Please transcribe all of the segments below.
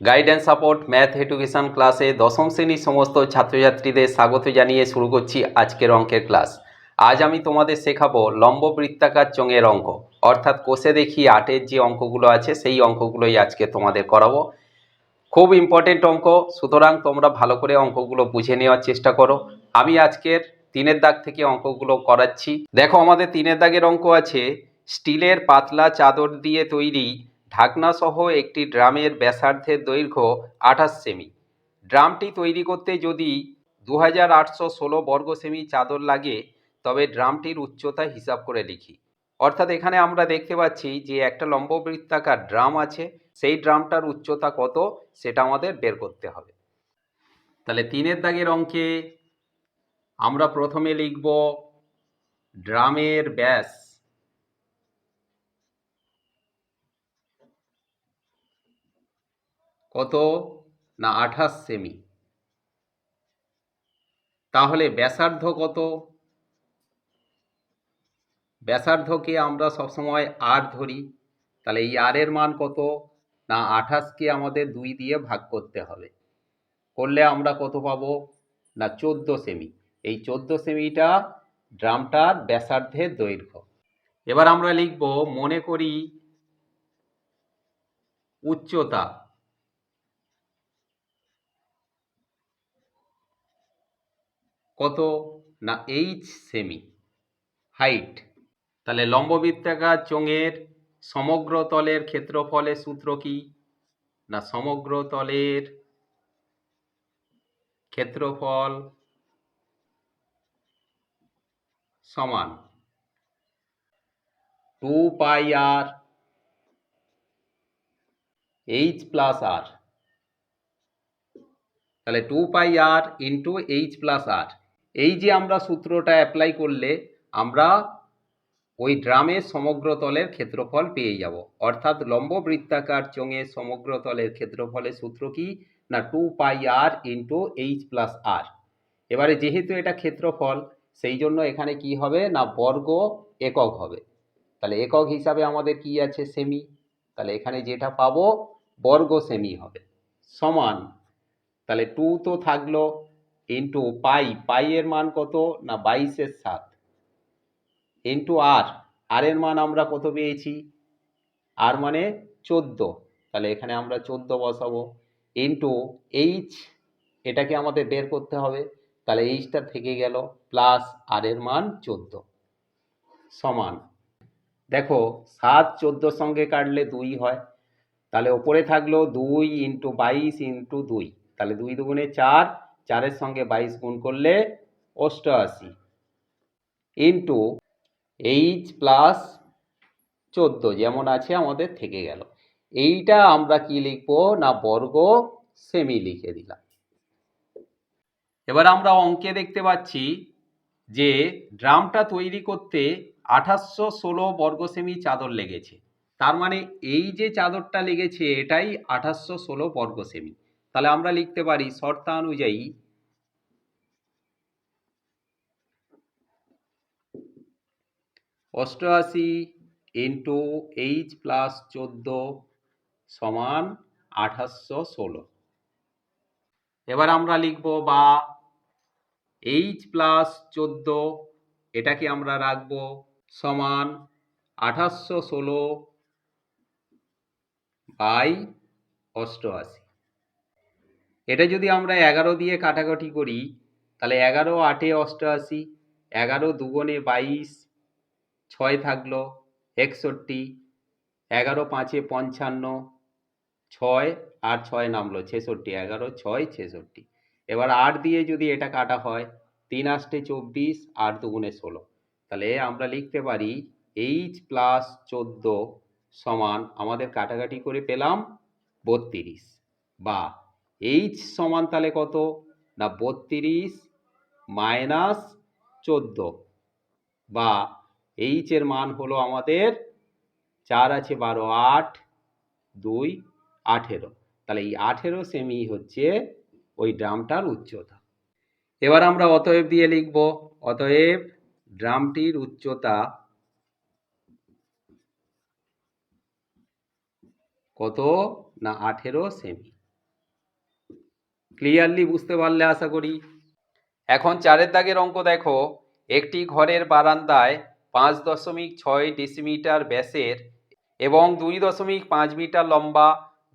Guidance support math education ক্লাসে দশম শ্রেণির সমস্ত ছাত্রছাত্রীদের স্বাগত জানিয়ে শুরু করছি আজকের অঙ্কের ক্লাস আজ আমি তোমাদের শেখাবো লম্ব বৃত্তাকার চোঙের অঙ্ক। অর্থাৎ কোষে দেখি আটের যে অঙ্কগুলো আছে, সেই অঙ্কগুলোই আজকে তোমাদের করাবো। খুব ইম্পর্টেন্ট অঙ্ক, সুতরাং তোমরা ভালো করে অঙ্কগুলো বুঝে নেওয়ার চেষ্টা করো। আমি আজকের তিনের দাগ থেকে অঙ্কগুলো করাচ্ছি। দেখো, আমাদের তিনের দাগের অঙ্ক আছে, স্টিলের পাতলা চাদর দিয়ে তৈরি ঢাকনা সহ একটি ড্রামের ব্যাসার্ধের দৈর্ঘ্য আঠাশ সেমি। ড্রামটি তৈরি করতে যদি দু হাজার আটশো ষোলো বর্গ সেমি চাদর লাগে, তবে ড্রামটির উচ্চতা হিসাব করে লিখি। অর্থাৎ এখানে আমরা দেখতে পাচ্ছি যে একটা লম্ববৃত্তাকার ড্রাম আছে, সেই ড্রামটার উচ্চতা কত সেটা আমাদের বের করতে হবে। তাহলে তিনের দাগের অঙ্কে আমরা প্রথমে লিখব ড্রামের ব্যাস কত? না, আঠাশ সেমি তাহলে ব্যাসার্ধ কত? ব্যাসার্ধকে আমরা সবসময় আর ধরি। তাহলে এই আর এর মান কত? না, আঠাশকে আমাদের দুই দিয়ে ভাগ করতে হবে। করলে আমরা কত পাবো? না, চোদ্দ সেমি এই চোদ্দ সেমিটা ড্রামটার ব্যাসার্ধের দৈর্ঘ্য। এবার আমরা লিখব, মনে করি উচ্চতা কত? না এইচ সেমি হাইট তাহলে লম্ববৃত্তাকার চোঙের সমগ্র তলের ক্ষেত্রফলের সূত্র কি? না, সমগ্র তলের ক্ষেত্রফল সমান two pi R H plus R তাহলে two pi R into H plus R এই যে আমরা সূত্রটা অ্যাপ্লাই করলে আমরা ওই ড্রামের সমগ্র তলের ক্ষেত্রফল পেয়ে যাব। অর্থাৎ লম্ব বৃত্তাকার চোঙের সমগ্র তলের ক্ষেত্রফলের সূত্র কি? না two pi R into H plus R এবারে যেহেতু এটা ক্ষেত্রফল, সেই জন্য এখানে কি হবে? না বর্গ একক হবে। তাহলে একক হিসাবে আমাদের কি আছে? সেমি তাহলে এখানে যেটা পাবো, বর্গ সেমি হবে। সমান। তাহলে টু তো থাকল। ইন্টু পাই পাই এর মান কত? না বাইশের সাত। ইন্টু আর আর এর মান আমরা কত পেয়েছি? আর মানে চোদ্দ। তাহলে এখানে আমরা চোদ্দ বসাবো। ইন্টু এইচ এটাকে আমাদের বের করতে হবে। তাহলে এইচটা থেকে গেল প্লাস আর এর মান চোদ্দ। সমান। দেখো, সাত চোদ্দোর সঙ্গে কাটলে দুই হয়। তাহলে ওপরে থাকল দুই ইন্টু বাইশ ইন্টু দুই। তাহলে দুই দুগুণে চার চারের সঙ্গে বাইশ গুণ করলে অষ্টআশি। ইন্টু এইচ প্লাস চোদ্দ যেমন আছে আমাদের থেকে গেল। এইটা আমরা কি লিখব? না বর্গ সেমি লিখে দিলাম। এবার আমরা অঙ্কে দেখতে পাচ্ছি যে ড্রামটা তৈরি করতে আঠাশশো ষোলো বর্গ সেমি চাদর লেগেছে। তার মানে এই যে চাদরটা লেগেছে, এটাই আঠাশশো ষোলো বর্গ সেমি তাহলে আমরা লিখতে পারি শর্তানুযায়ী অষ্টআশি ইন্টু এইচ প্লাস চোদ্দ সমান আঠাশশো ষোলো। এবার আমরা লিখব বা এইচ প্লাস চোদ্দ এটাকে আমরা রাখব সমান আঠাশশো ষোলো বাই অষ্টআশি। এটা যদি আমরা এগারো দিয়ে কাটাকাটি করি, তাহলে এগারো, আটে অষ্টআশি, এগারো দুগুণে বাইশ, ছয় থাকল একষট্টি, এগারো পাঁচে পঞ্চান্ন, ছয় আর ছয় নামলো ছেষট্টি, এগারো, ছয়, ছেষট্টি। এবার আট দিয়ে যদি এটা কাটা হয়, তিন আষ্টে চব্বিশ, আট দুগুণে ষোলো। তাহলে আমরা লিখতে পারি এইচ প্লাস চোদ্দ সমান আমাদের কাটাকাটি করে পেলাম বত্রিশ বা এইচ সমান তাহলে কত? না, বত্রিশ মাইনাস চোদ্দ। বা এইচ এর মান হলো আমাদের চার আছে বারো, আট, দুই, আঠেরো। তাহলে এই আঠেরো সেমি হচ্ছে ওই ড্রামটার উচ্চতা। এবার আমরা অতএব দিয়ে লিখব, অতএব ড্রামটির উচ্চতা কত? না, আঠেরো সেমি ক্লিয়ারলি বুঝতে পারলে আশা করি। এখন চারের দাগের অঙ্ক দেখো। একটি ঘরের বারান্দায় পাঁচ দশমিক ছয় ডেসিমিটার ব্যাসের এবং দুই দশমিক পাঁচ মিটার লম্বা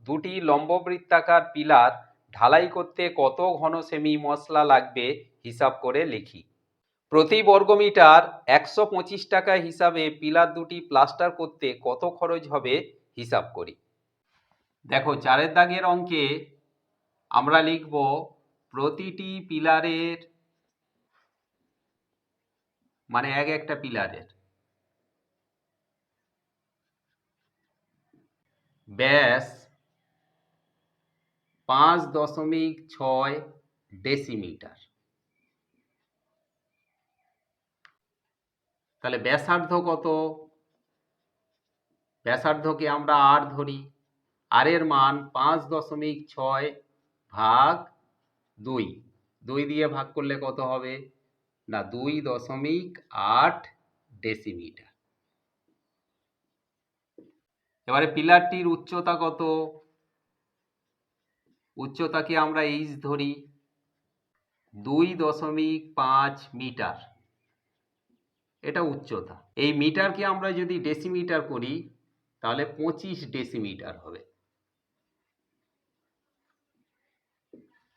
দুটি লম্ববৃত্তাকার পিলার ঢালাই করতে কত ঘন সেমি মশলা লাগবে হিসাব করে লিখি। প্রতি বর্গমিটার একশো পঁচিশ টাকা হিসাবে পিলার দুটি প্লাস্টার করতে কত খরচ হবে হিসাব করি। দেখো চারের দাগের অঙ্কে আমরা লিখব প্রতিটি পিলারের মানে এক একটা পিলারের। ব্যাস পাঁচ দশমিক ছয় ডেসিমিটার। তাহলে ব্যাসার্ধ কত? ব্যাসার্ধকে আমরা আর ধরি। আর এর মান পাঁচ দশমিক ছয় ভাগ দুই। দুই দিয়ে ভাগ করলে কত হবে? না, দুই দশমিক আট ডেসিমিটার। এবারে পিলারটির উচ্চতা কত? উচ্চতাকে আমরা এইচ ধরি? দুই দশমিক পাঁচ মিটার। এটা উচ্চতা। এই মিটারকে আমরা যদি ডেসিমিটার করি, তাহলে পঁচিশ ডেসিমিটার হবে।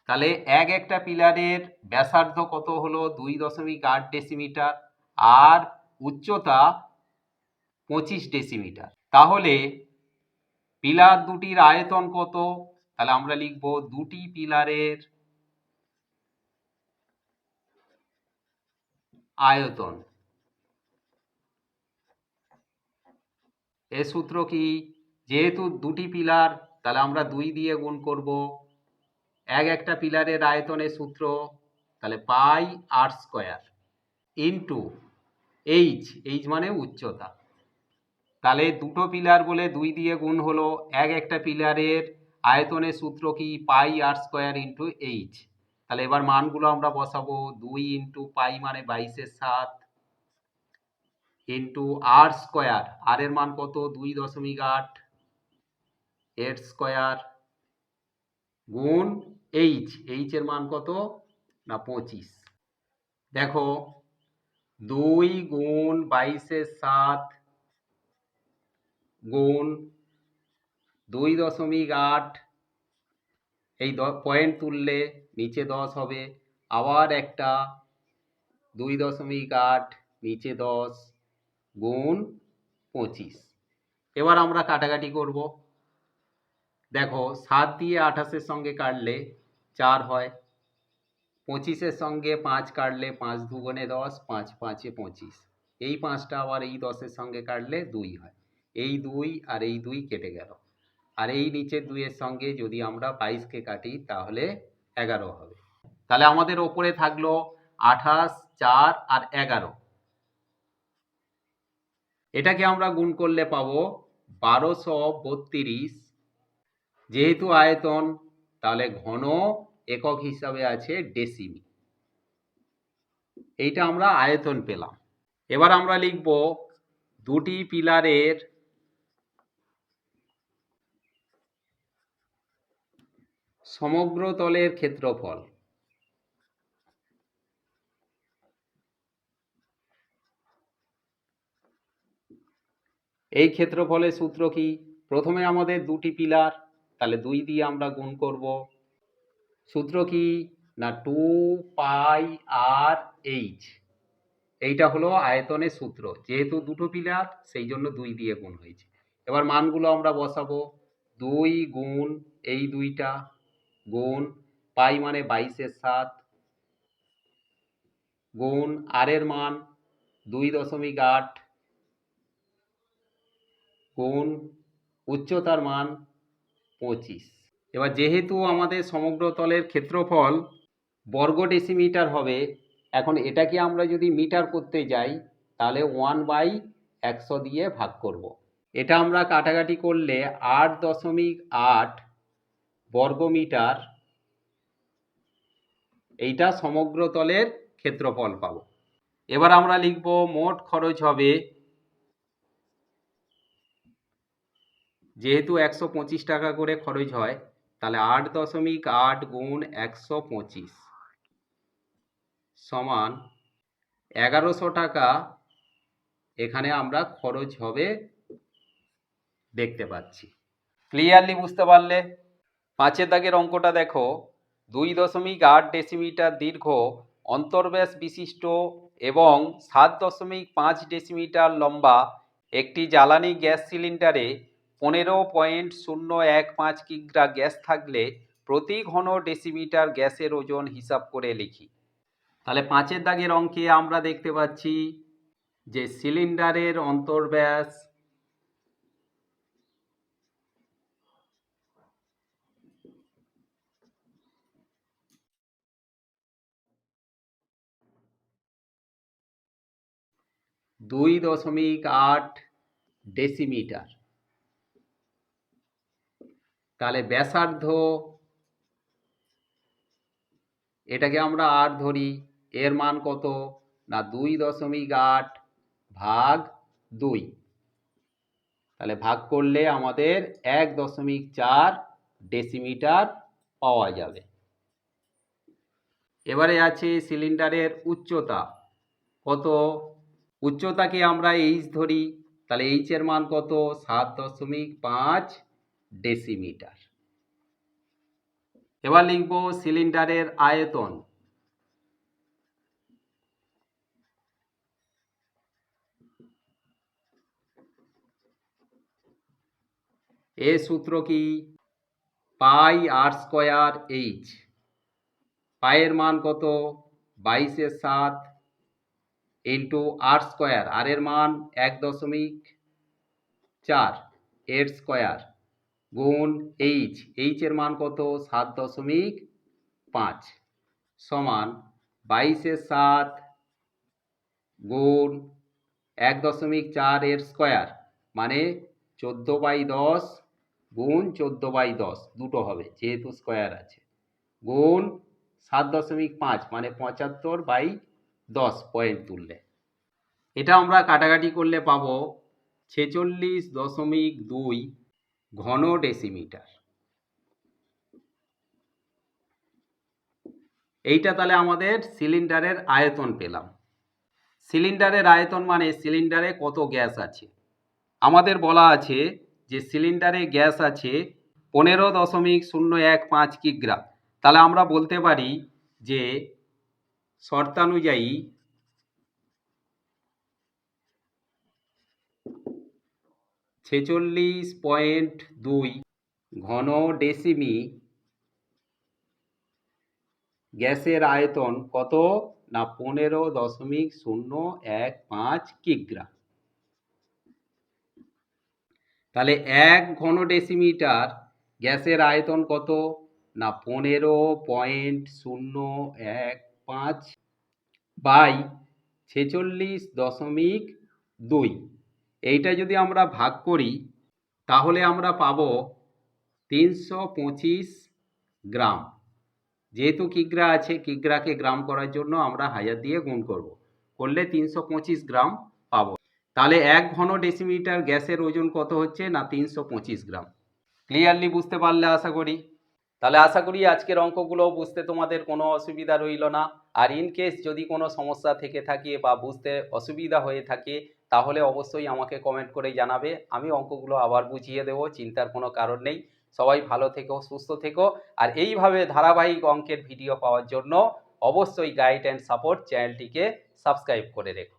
তাহলে এক একটা পিলারের ব্যাসার্ধ কত হলো? দুই দশমিক আট ডেসিমিটার। আর উচ্চতা পঁচিশ ডেসিমিটার। তাহলে পিলার দুটির আয়তন কত? তাহলে আমরা লিখব দুটি পিলারের আয়তন। এর সূত্র কি? যেহেতু দুটি পিলার, তাহলে আমরা দুই দিয়ে গুণ করব এক একটা পিলারের আয়তনের সূত্র তাহলে pi R square into H H মানে উচ্চতা। তাহলে দুটো পিলার বলে দুই দিয়ে গুণ হলো এক একটা পিলারের আয়তনের সূত্র কি? Pi R square into H তাহলে এবার মানগুলো আমরা বসাবো দুই ইন্টু পাই মানে বাইশের সাত ইন্টু আর স্কোয়ার। আর এর মান কত? দুই দশমিক আট। এর স্কোয়ার গুণ এইচ এইচ এর মান কত? না, পঁচিশ। দেখো, দুই গুণ বাইশের সাত গুণ দুই দশমিক আট, এই পয়েন্ট তুললে নিচে দশ হবে। আবার একটা দুই দশমিক আট, নিচে দশ গুণ পঁচিশ। এবার আমরা কাটাকাটি করব। দেখো সাত দিয়ে আঠাশের সঙ্গে কাটলে চার হয়, পঁচিশের সঙ্গে পাঁচ কাটলে পাঁচ দুগুণে দশ, পাঁচ পাঁচে পঁচিশ। এই পাঁচটা আবার এই দশের সঙ্গে কাটলে দুই হয়। এই দুই আর এই দুই কেটে গেল। আর এই নিচের দুইয়ের সঙ্গে যদি আমরা বাইশকে কাটি, তাহলে এগারো হবে। তাহলে আমাদের ওপরে থাকল আঠাশ, চার আর এগারো। এটাকে আমরা গুণ করলে পাবো বারোশো বত্রিশ যেহেতু আয়তন, তাহলে ঘন একক হিসাবে আছে ডেসিমি এইটা আমরা আয়তন পেলাম। এবার আমরা লিখব দুটি পিলারের সমগ্র তলের ক্ষেত্রফল। এই ক্ষেত্রফলের সূত্র কি? প্রথমে আমাদের দুটি পিলার তাহলে দুই দিয়ে আমরা গুণ করব। সূত্র কি? না টু পাই আর এইচ এইটা হলো আয়তনের সূত্র। যেহেতু দুটো পিলার, সেই জন্য দুই দিয়ে গুণ হয়েছে। এবার মানগুলো আমরা বসাবো। দুই গুণ এই দুইটা গুণ পাই মানে বাইশের সাত। গুণ আর এর মান দুই দশমিক আট। গুণ উচ্চতার মান পঁচিশ এবার যেহেতু আমাদের সমগ্র তলের ক্ষেত্রফল বর্গ ডেসিমিটার হবে, এখন এটাকে আমরা যদি মিটার করতে যাই, তাহলে ওয়ান বাই একশো দিয়ে ভাগ করব। এটা আমরা কাটাকাটি করলে আট দশমিক আট বর্গমিটার এইটা সমগ্র তলের ক্ষেত্রফল পাবো এবার আমরা লিখব মোট খরচ হবে যেহেতু একশো পঁচিশ টাকা করে খরচ হয়, তাহলে আট দশমিক আট গুণ একশো পঁচিশ সমান এগারোশো টাকা এখানে আমরা খরচ হবে দেখতে পাচ্ছি। ক্লিয়ারলি বুঝতে পারলে? পাঁচের দাগের অঙ্কটা দেখো। দুই দশমিক আট ডেসিমিটার দীর্ঘ অন্তর্ব্যাস বিশিষ্ট এবং সাত দশমিক পাঁচ ডেসিমিটার লম্বা একটি জ্বালানি গ্যাস সিলিন্ডারে পনেরো পয়েন্ট শূন্য এক পাঁচ কিগ্রা গ্যাস থাকলে প্রতি ঘন ডেসিমিটার গ্যাসের ওজন হিসাব করে লিখি। তাহলে পাঁচের দাগের অঙ্কে আমরা দেখতে পাচ্ছি যে সিলিন্ডারের অন্তর্ব্যাস দুই দশমিক আট ডেসিমিটার। তাহলে ব্যাসার্ধ, এটাকে আমরা আর ধরি, এর মান কত? না, দুই দশমিক আট ভাগ দুই। তাহলে ভাগ করলে আমাদের এক দশমিক চার ডেসিমিটার পাওয়া যাবে। এবারে আছে সিলিন্ডারের উচ্চতা। কত? উচ্চতাকে আমরা এইচ ধরি, তাহলে এইচের মান কত? সাত দশমিক পাঁচ ডেসিমিটার। এবার লিখব সিলিন্ডারের আয়তন। এ সূত্র কি? Pi R square H. পায়ের মান কত? বাইশের সাত ইন্টু আর স্কোয়ার। আর এর মান এক দশমিক চার, এর স্কোয়ার। গুণ এইচ এইচ এর মান কত? সাত দশমিক পাঁচ সমান বাইশের সাত গুণ এক দশমিক চার এর স্কোয়ার মানে চোদ্দ বাই দশ গুণ চোদ্দ বাই দশ, দুটো হবে, যেহেতু স্কোয়ার আছে। গুণ সাত দশমিক পাঁচ মানে পঁচাত্তর বাই দশ পয়েন্ট তুললে। এটা আমরা কাটাকাটি করলে পাবো ছেচল্লিশ দশমিক দুই ঘন ডেসিমিটার। এইটা তাহলে আমাদের সিলিন্ডারের আয়তন পেলাম। সিলিন্ডারের আয়তন মানে সিলিন্ডারে কত গ্যাস আছে? আমাদের বলা আছে যে সিলিন্ডারে গ্যাস আছে পনেরো দশমিক শূন্য এক পাঁচ কিগ্রা। তাহলে আমরা বলতে পারি যে শর্তানুযায়ী ছেচল্লিশ পয়েন্ট দুই ঘন ডেসিমি গ্যাসের আয়তন কত না পনেরো দশমিক শূন্য এক পাঁচ কিগ্রা তাহলে এক ঘন ডেসিমিটার গ্যাসের আয়তন কত না পনেরো পয়েন্ট শূন্য এক পাঁচ বাই ছেচল্লিশ দশমিক দুই এইটা যদি আমরা ভাগ করি, তাহলে আমরা পাবো তিনশো পঁচিশ গ্রাম। যেহেতু কিগ্রা আছে, কিগ্রাকে গ্রাম করার জন্য আমরা হাজার দিয়ে গুণ করব। করলে তিনশো পঁচিশ গ্রাম পাবো। তাহলে এক ঘন ডেসিমিটার গ্যাসের ওজন কত হচ্ছে না তিনশো পঁচিশ গ্রাম? ক্লিয়ারলি বুঝতে পারলে আশা করি। তাহলে আশা করি আজকের অঙ্কগুলো বুঝতে তোমাদের কোনো অসুবিধা রইল না। আর ইন কেস যদি কোনো সমস্যা থেকে থাকে বা বুঝতে অসুবিধা হয়ে থাকে তাহলে অবশ্যই আমাকে কমেন্ট করে জানাবে। আমি অঙ্কগুলো আবার বুঝিয়ে দেবো, চিন্তার কোনো কারণ নেই। সবাই ভালো থেকো, সুস্থ থেকো। আর এইভাবে ধারাবাহিক অঙ্কের ভিডিও পাওয়ার জন্য অবশ্যই গাইড অ্যান্ড সাপোর্ট চ্যানেলটিকে সাবস্ক্রাইব করে রেখো।